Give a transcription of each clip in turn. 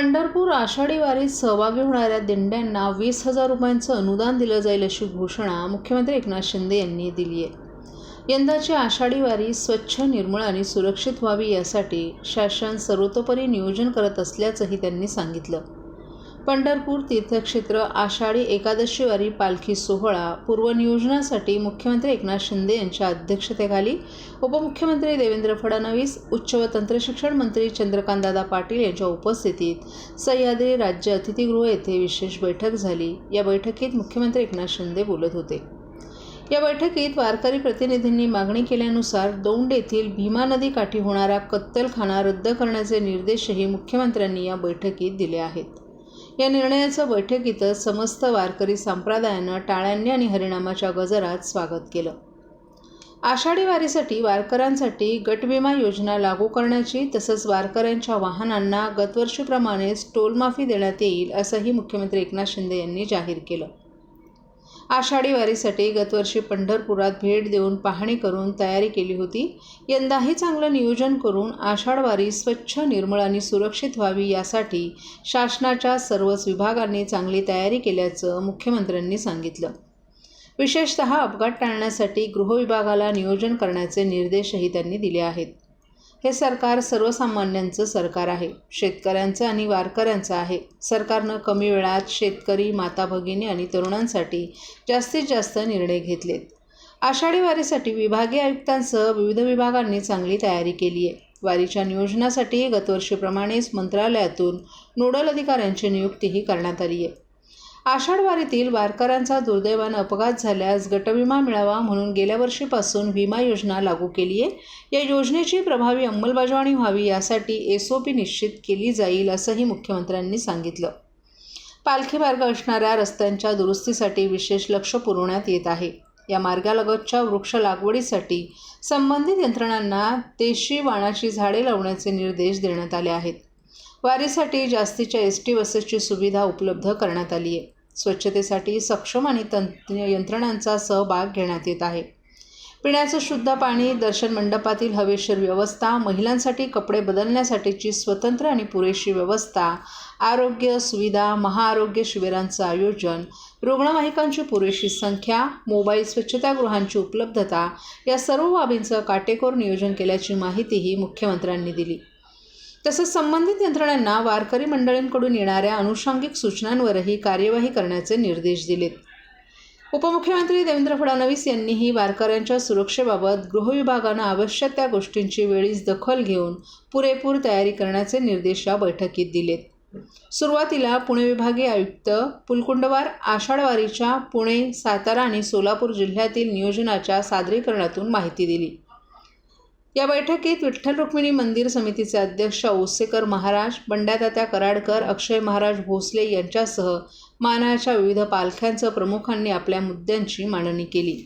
पंढरपूर आषाढी वारीत सहभागी होणाऱ्या दिंड्यांना वीस हजार रुपयांचं अनुदान दिलं जाईल अशी घोषणा मुख्यमंत्री एकनाथ शिंदे यांनी दिली आहे. यंदाची आषाढी वारी स्वच्छ निर्मळ आणि सुरक्षित व्हावी यासाठी शासन सर्वतोपरी नियोजन करत असल्याचंही त्यांनी सांगितलं. पंढरपूर तीर्थक्षेत्र आषाढी एकादशीवारी पालखी सोहळा पूर्वनियोजनासाठी मुख्यमंत्री एकनाथ शिंदे यांच्या अध्यक्षतेखाली उपमुख्यमंत्री देवेंद्र फडणवीस उच्च व तंत्रशिक्षण मंत्री चंद्रकांतदादा पाटील यांच्या उपस्थितीत सह्याद्री राज्य अतिथीगृह येथे विशेष बैठक झाली. या बैठकीत मुख्यमंत्री एकनाथ शिंदे बोलत होते. या बैठकीत वारकरी प्रतिनिधींनी मागणी केल्यानुसार दौंड येथील भीमा नदी काठी होणारा कत्तलखाना रद्द करण्याचे निर्देशही मुख्यमंत्र्यांनी या बैठकीत दिले आहेत. या निर्णयाचं बैठकीतच समस्त वारकरी संप्रदायानं टाळ्यांनी आणि हरिणामाच्या गजरात स्वागत केलं. आषाढी वारीसाठी वारकऱ्यांसाठी गटविमा योजना लागू करण्याची तसंच वारकऱ्यांच्या वाहनांना गतवर्षीप्रमाणेच टोलमाफी देण्यात येईल असंही मुख्यमंत्री एकनाथ शिंदे यांनी जाहीर केलं. आषाढी वारीसाठी गतवर्षी पंढरपुरात भेट देऊन पाहणी करून तयारी केली होती. यंदाही चांगलं नियोजन करून आषाढ वारी स्वच्छ निर्मळ आणि सुरक्षित व्हावी यासाठी शासनाच्या सर्वच विभागांनी चांगली तयारी केल्याचं मुख्यमंत्र्यांनी सांगितलं. विशेषतः अपघात टाळण्यासाठी गृहविभागाला नियोजन करण्याचे निर्देशही त्यांनी दिले आहेत. हे सरकार सर्वसामान्यांचं सरकार आहे. शेतकऱ्यांचं आणि वारकऱ्यांचं आहे. सरकारनं कमी वेळात शेतकरी माता भगिनी आणि तरुणांसाठी जास्तीत जास्त निर्णय घेतलेत. आषाढी वारीसाठी विभागीय आयुक्तांसह विविध विभागांनी चांगली तयारी केली आहे. वारीच्या नियोजनासाठी गतवर्षीप्रमाणेच मंत्रालयातून नोडल अधिकाऱ्यांची नियुक्तीही करण्यात आली आहे. आषाढवारीतील वारकऱ्यांचा दुर्दैवानं अपघात झाल्यास गटविमा मिळावा म्हणून गेल्या वर्षीपासून विमा योजना लागू केली आहे. या योजनेची प्रभावी अंमलबजावणी व्हावी यासाठी एस ओ पी निश्चित केली जाईल असंही मुख्यमंत्र्यांनी सांगितलं. पालखी मार्ग असणाऱ्या रस्त्यांच्या दुरुस्तीसाठी विशेष लक्ष पुरवण्यात येत आहे. या मार्गालगतच्या वृक्ष लागवडीसाठी संबंधित यंत्रणांना देशी वाणाची झाडे लावण्याचे निर्देश देण्यात आले आहेत. वारीसाठी जास्तीच्या एस टी बसेसची सुविधा उपलब्ध करण्यात आली आहे. स्वच्छतेसाठी सक्षम आणि तंत्र यंत्रणांचा सहभाग घेण्यात येत आहे. पिण्याचं शुद्ध पाणी दर्शन मंडपातील हवेशीर व्यवस्था महिलांसाठी कपडे बदलण्यासाठीची स्वतंत्र आणि पुरेशी व्यवस्था आरोग्य सुविधा महाआरोग्य शिबिरांचं आयोजन रुग्णवाहिकांची पुरेशी संख्या मोबाईल स्वच्छतागृहांची उपलब्धता या सर्व बाबींचं काटेकोर नियोजन केल्याची माहितीही मुख्यमंत्र्यांनी दिली. तसंच संबंधित यंत्रणांना वारकरी मंडळींकडून येणाऱ्या अनुषंगिक सूचनांवरही कार्यवाही करण्याचे निर्देश दिलेत. उपमुख्यमंत्री देवेंद्र फडणवीस यांनीही वारकऱ्यांच्या सुरक्षेबाबत गृहविभागानं आवश्यक त्या गोष्टींची वेळीच दखल घेऊन पुरेपूर तयारी करण्याचे निर्देश या बैठकीत दिलेत. सुरुवातीला पुणे विभागीय आयुक्त पुलकुंडवार आषाढवारीच्या पुणे सातारा आणि सोलापूर जिल्ह्यातील नियोजनाच्या सादरीकरणातून माहिती दिली. या बैठकीत विठ्ठल रुक्मिणी मंदिर समितीचे अध्यक्ष ओसेकर महाराज बंड्यातात्या कराडकर अक्षय महाराज भोसले यांच्यासह मानाच्या विविध पालख्यांचं प्रमुखांनी आपल्या मुद्द्यांची मांडणी केली.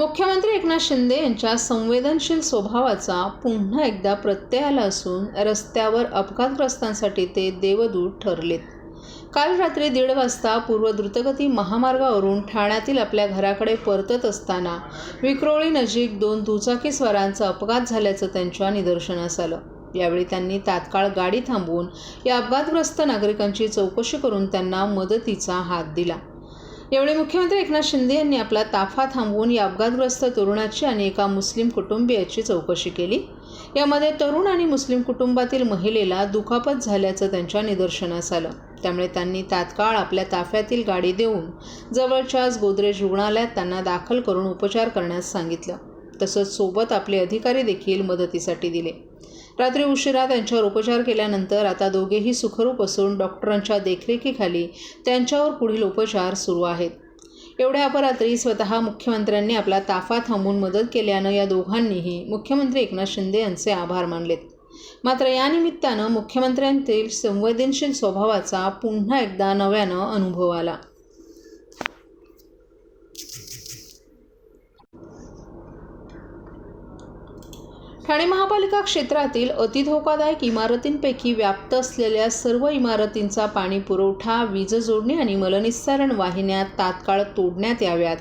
मुख्यमंत्री एकनाथ शिंदे यांच्या संवेदनशील स्वभावाचा पुन्हा एकदा प्रत्यय आला असून रस्त्यावर अपघातग्रस्तांसाठी ते देवदूत ठरलेत. काल रात्री दीड वाजता पूर्व द्रुतगती महामार्गावरून ठाण्यातील आपल्या घराकडे परतत असताना विक्रोळी नजीक दोन दुचाकीस्वारांचा अपघात झाल्याचं त्यांच्या निदर्शनास आलं. यावेळी त्यांनी तात्काळ गाडी थांबवून या अपघातग्रस्त नागरिकांची चौकशी करून त्यांना मदतीचा हात दिला. यावेळी मुख्यमंत्री एकनाथ शिंदे यांनी आपला ताफा थांबवून या अपघातग्रस्त तरुणाची आणि एका मुस्लिम कुटुंबियाची चौकशी केली. यामध्ये तरुण आणि मुस्लिम कुटुंबातील महिलेला दुखापत झाल्याचं त्यांच्या निदर्शनास आलं. त्यामुळे त्यांनी तात्काळ आपल्या ताफ्यातील गाडी देऊन जवळच्याच गोदरेज रुग्णालयात त्यांना दाखल करून उपचार करण्यास सांगितलं. तसंच सोबत आपले अधिकारी देखील मदतीसाठी दिले. रात्री उशिरा त्यांच्यावर उपचार केल्यानंतर आता दोघेही सुखरूप असून डॉक्टरांच्या देखरेखीखाली त्यांच्यावर पुढील उपचार सुरू आहेत. एवढ्या अपरात्री स्वतः मुख्यमंत्र्यांनी आपला ताफा थांबून मदत केल्यानं या दोघांनीही मुख्यमंत्री एकनाथ शिंदे यांचे आभार मानलेत. मात्र या निमित्तानं मुख्यमंत्र्यांतील संवेदनशील स्वभावाचा पुन्हा एकदा नव्यानं अनुभव आला. ठाणे महापालिका क्षेत्रातील अतिधोकादायक इमारतींपैकी व्याप्त असलेल्या सर्व इमारतींचा पाणी पुरवठा वीज जोडणी आणि मलनिस्सारण वाहिन्या तात्काळ तोडण्यात याव्यात.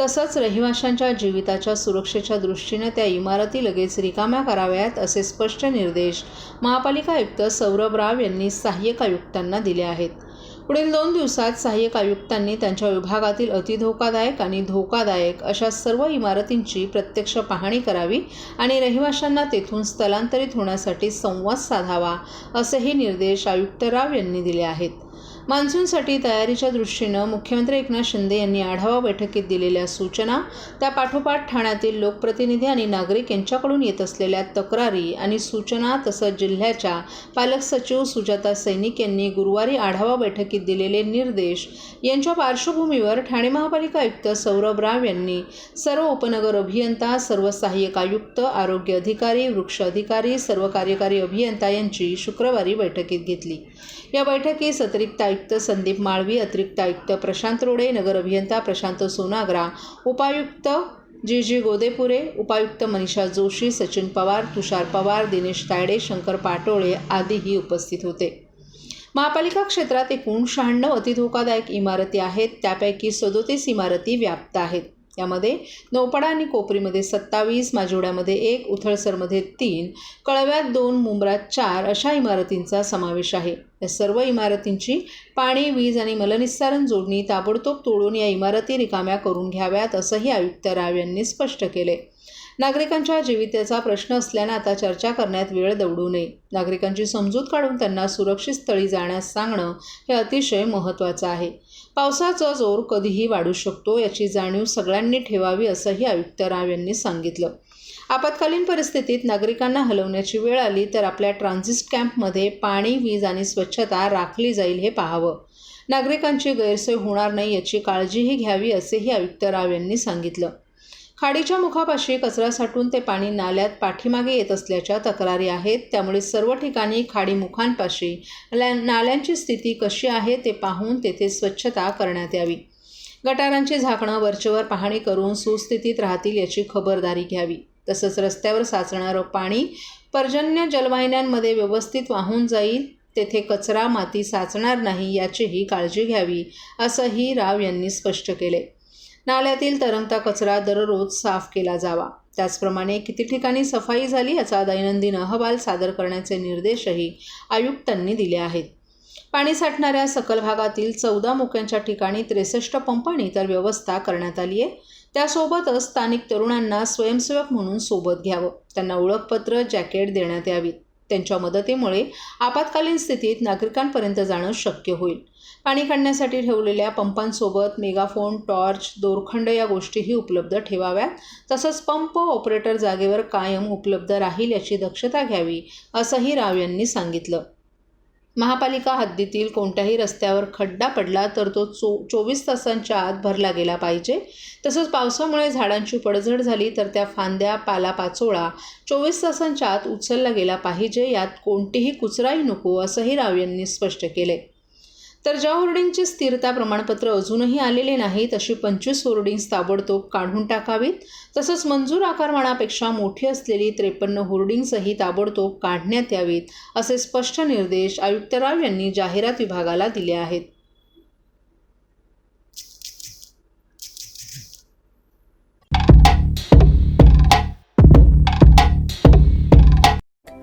तसंच रहिवाशांच्या जीविताच्या सुरक्षेच्या दृष्टीने त्या इमारती लगेच रिकाम्या कराव्यात असे स्पष्ट निर्देश महापालिका आयुक्त सौरभ राव यांनी सहाय्यक आयुक्तांना दिले आहेत. पुढील दोन दिवसात सहाय्यक आयुक्तांनी त्यांच्या विभागातील अतिधोकादायक आणि धोकादायक अशा सर्व इमारतींची प्रत्यक्ष पाहणी करावी आणि रहिवाशांना तेथून स्थलांतरित होण्यासाठी संवाद साधावा असेही निर्देश आयुक्त राव यांनी दिले आहेत. मान्सूनसाठी तयारीच्या दृष्टीनं मुख्यमंत्री एकनाथ शिंदे यांनी आढावा बैठकीत दिलेल्या सूचना त्या पाठोपाठ ठाण्यातील लोकप्रतिनिधी आणि नागरिक यांच्याकडून येत असलेल्या तक्रारी आणि सूचना तसंच जिल्ह्याच्या पालक सचिव सुजाता सैनिक यांनी गुरुवारी आढावा बैठकीत दिलेले निर्देश यांच्या पार्श्वभूमीवर ठाणे महापालिका आयुक्त सौरभ राव यांनी सर्व उपनगर अभियंता सर्व सहाय्यक आयुक्त आरोग्य अधिकारी वृक्ष अधिकारी सर्व कार्यकारी अभियंता यांची शुक्रवारी बैठकीत घेतली. या बैठकीस अतिरिक्त आयुक्त संदीप माळवी अतिरिक्त आयुक्त प्रशांत रोडे नगर अभियंता प्रशांत सोनाग्रा उपायुक्त जी जी गोदेपुरे उपायुक्त मनीषा जोशी सचिन पवार तुषार पवार दिनेश तायडे शंकर पाटोळे आदीही उपस्थित होते. महापालिका क्षेत्रात एकूण शहाण्णव अतिधोकादायक इमारती आहेत. त्यापैकी सदोतीस इमारती व्याप्त आहेत. यामध्ये नौपाडा आणि कोपरीमध्ये सत्तावीस माजिवड्यामध्ये एक उथळसरमध्ये तीन कळव्यात दोन मुंब्रात चार अशा इमारतींचा समावेश आहे. या सर्व इमारतींची पाणी वीज आणि मलनिस्सारण जोडणी ताबडतोब तोडून या इमारती रिकाम्या करून घ्याव्यात असंही आयुक्त राव यांनी स्पष्ट केले. नागरिकांच्या जीविताचा प्रश्न असल्यानं आता चर्चा करण्यात वेळ दवडू नये. नागरिकांची समजूत काढून त्यांना सुरक्षित स्थळी जाण्यास सांगणं हे अतिशय महत्त्वाचं आहे. पावसाचा जोर कधीही वाढू शकतो याची जाणीव सगळ्यांनी ठेवावी असंही आयुक्त राव यांनी सांगितलं. आपत्कालीन परिस्थितीत नागरिकांना हलवण्याची वेळ आली तर आपल्या ट्रान्झिस्ट कॅम्पमध्ये पाणी वीज आणि स्वच्छता राखली जाईल हे पाहावं. नागरिकांची गैरसोय होणार नाही याची काळजीही घ्यावी असेही आयुक्त राव यांनी सांगितलं. खाडीच्या मुखापाशी कचरा साठून ते पाणी नाल्यात पाठीमागे येत असल्याच्या तक्रारी आहेत. त्यामुळे सर्व ठिकाणी खाडी मुखांपाशी नाल्यांची स्थिती कशी आहे ते पाहून तेथे स्वच्छता करण्यात यावी. गटारांची झाकणं वरचेवर पाहणी करून सुस्थितीत राहतील याची खबरदारी घ्यावी. तसंच रस्त्यावर साचणारं पाणी पर्जन्य जलवाहिन्यांमध्ये व्यवस्थित वाहून जाईल तेथे कचरा माती साचणार नाही याचीही काळजी घ्यावी असंही राव यांनी स्पष्ट केले. नाल्यातील तरंगता कचरा दररोज साफ केला जावा. त्याचप्रमाणे किती ठिकाणी सफाई झाली याचा दैनंदिन अहवाल सादर करण्याचे निर्देशही आयुक्तांनी दिले आहेत. पाणी साठणाऱ्या सकल भागातील चौदा मोक्यांच्या ठिकाणी त्रेसष्ट पंप आणि इतर व्यवस्था करण्यात आली आहे त्यासोबतच स्थानिक तरुणांना स्वयंसेवक म्हणून सोबत घ्यावं. त्यांना ओळखपत्र जॅकेट देण्यात यावीत त्यांच्या मदतीमुळे आपत्कालीन स्थितीत नागरिकांपर्यंत जाणं शक्य होईल. पाणी काढण्यासाठी ठेवलेल्या पंपांसोबत मेगाफोन टॉर्च दोरखंड या गोष्टीही उपलब्ध ठेवाव्यात. तसंच पंप ऑपरेटर जागेवर कायम उपलब्ध राहील याची दक्षता घ्यावी असंही राव यांनी सांगितलं. महापालिका हद्दीतील कोणत्याही रस्त्यावर खड्डा पडला तर तो चो चोवीस तासांच्या आत भरला गेला पाहिजे. तसंच पावसामुळे झाडांची पडझड झाली तर त्या फांद्या पालापाचोळा चोवीस तासांच्या आत उचलला गेला पाहिजे. यात कोणतीही कुचराई नको असंही राव यांनी स्पष्ट केले. तर ज्या होर्डिंगची स्थिरता प्रमाणपत्र अजूनही आलेले नाहीत अशी पंचवीस होर्डिंग्स ताबडतोब काढून टाकावीत. तसंच मंजूर आकारमानापेक्षा मोठी असलेली त्रेपन्न होर्डिंग्सही ताबडतोब काढण्यात यावीत असे स्पष्ट निर्देश आयुक्त राव यांनी जाहिरात विभागाला दिले आहेत.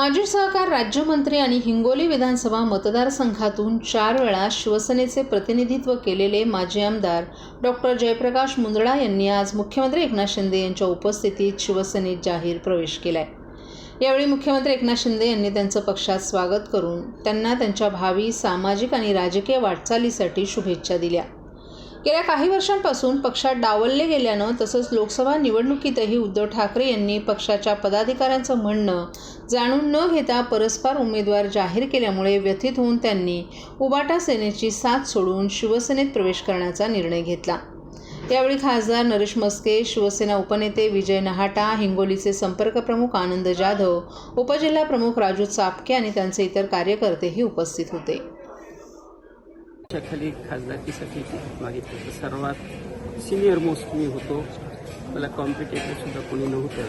माजी सहकार राज्यमंत्री आणि हिंगोली विधानसभा मतदारसंघातून चार वेळा शिवसेनेचे प्रतिनिधित्व केलेले माजी आमदार डॉक्टर जयप्रकाश मुंदडा यांनी आज मुख्यमंत्री एकनाथ शिंदे यांच्या उपस्थितीत शिवसेनेत जाहीर प्रवेश केलाय. यावेळी मुख्यमंत्री एकनाथ शिंदे यांनी त्यांचं पक्षात स्वागत करून त्यांना त्यांच्या भावी सामाजिक आणि राजकीय वाटचालीसाठी शुभेच्छा दिल्या. गेल्या काही वर्षांपासून पक्षात डावलले गेल्यानं तसंच लोकसभा निवडणुकीतही उद्धव ठाकरे यांनी पक्षाच्या पदाधिकाऱ्यांचं म्हणणं जाणून न घेता परस्पर उमेदवार जाहीर केल्यामुळे व्यथित होऊन त्यांनी उबाटा सेनेची साथ सोडून शिवसेनेत प्रवेश करण्याचा निर्णय घेतला. यावेळी खासदार नरेश मस्के शिवसेना उपनेते विजय नहाटा हिंगोलीचे संपर्क प्रमुख आनंद जाधव उपजिल्हा प्रमुख राजू चापके आणि त्यांचे इतर कार्यकर्तेही उपस्थित होते. खाली खासदारकीसाठी मागितलं तर सर्वात सिनियर मोस्ट मी होतो. मला कॉम्पिटेटर सुद्धा कोणी नव्हतं.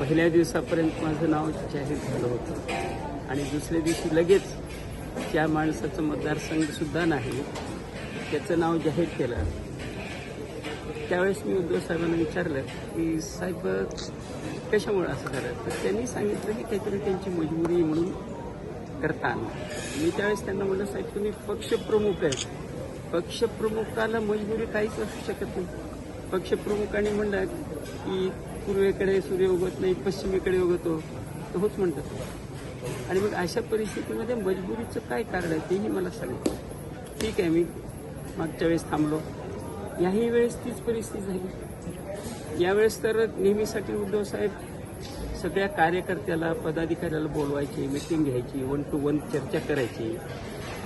पहिल्या दिवसापर्यंत माझं नाव जाहीर झालं होतं. आणि दुसऱ्या दिवशी लगेच ज्या माणसाचं मतदारसंघसुद्धा नाही. त्याचं नाव जाहीर केलं. त्यावेळेस मी उद्धव साहेबांना विचारलं की साहेब कशामुळे असं झालं? तर त्यांनी सांगितलं की काहीतरी त्यांची मजबुरी म्हणून करताना. मी त्यावेळेस त्यांना म्हणलं साहेब तुम्ही पक्षप्रमुख आहेत. पक्षप्रमुखाला मजबुरी काहीच असू शकत नाही. पक्षप्रमुखाने म्हणलं की पूर्वेकडे सूर्य उगत नाही पश्चिमेकडे उगतो तर होच म्हणतात. आणि मग अशा परिस्थितीमध्ये मजबुरीचं काय कारण आहे तेही मला सांगितलं ठीक आहे मी मागच्या वेळेस थांबलो. याही वेळेस तीच परिस्थिती झाली. यावेळेस तर नेहमीसाठी उद्धव साहेब सगळ्या कार्यकर्त्याला पदाधिकाऱ्याला बोलवायची मिटिंग घ्यायची वन टू वन चर्चा करायची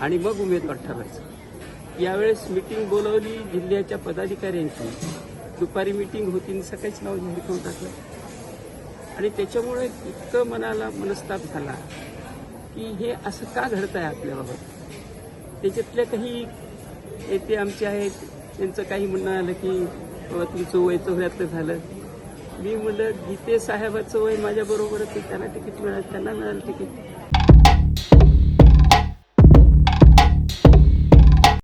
आणि मग उमेदवार ठरायचं. यावेळेस मिटिंग बोलवली जिल्ह्याच्या पदाधिकाऱ्यांची. दुपारी मिटिंग होती आणि सकाळीच नाव जाहीर करून टाकलं. आणि त्याच्यामुळे इतकं मनाला मनस्ताप झाला की हे असं का घडत आहे आपल्याबाबत? त्याच्यातल्या काही येते आमचे आहेत त्यांचं काही म्हणणं आलं की तुमचं वय चौऱ्यातलं झालं. मी म्हणलं गीते साहेबाचं वय माझ्या बरोबरच त्यांना त्याला तिकीट मिळालं त्यांना मिळालं तिकीट.